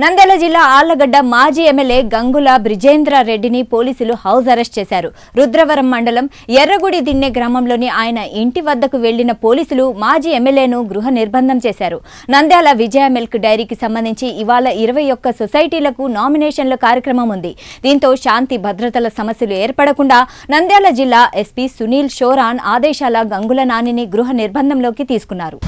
నంద్యాల జిల్లా ఆళ్ళగడ్డ మాజీ ఎమ్మెల్యే గంగుల బ్రిజేంద్ర రెడ్డిని పోలీసులు హౌస్ అరెస్ట్ చేశారు. రుద్రవరం మండలం ఎర్రగుడి దిన్నె గ్రామంలోని ఆయన ఇంటి వద్దకు వెళ్ళిన పోలీసులు మాజీ ఎమ్మెల్యేను గృహ నిర్బంధం చేశారు. నంద్యాల విజయ మిల్క్ డైరీకి సంబంధించి ఇవాళ ఇరవై ఒక్క సొసైటీలకు నామినేషన్ల కార్యక్రమం ఉంది. దీంతో శాంతి భద్రతల సమస్యలు ఏర్పడకుండా నంద్యాల జిల్లా ఎస్పీ సునీల్ షోరాన్ ఆదేశాల గంగుల నానిని గృహ నిర్బంధంలోకి తీసుకున్నారు.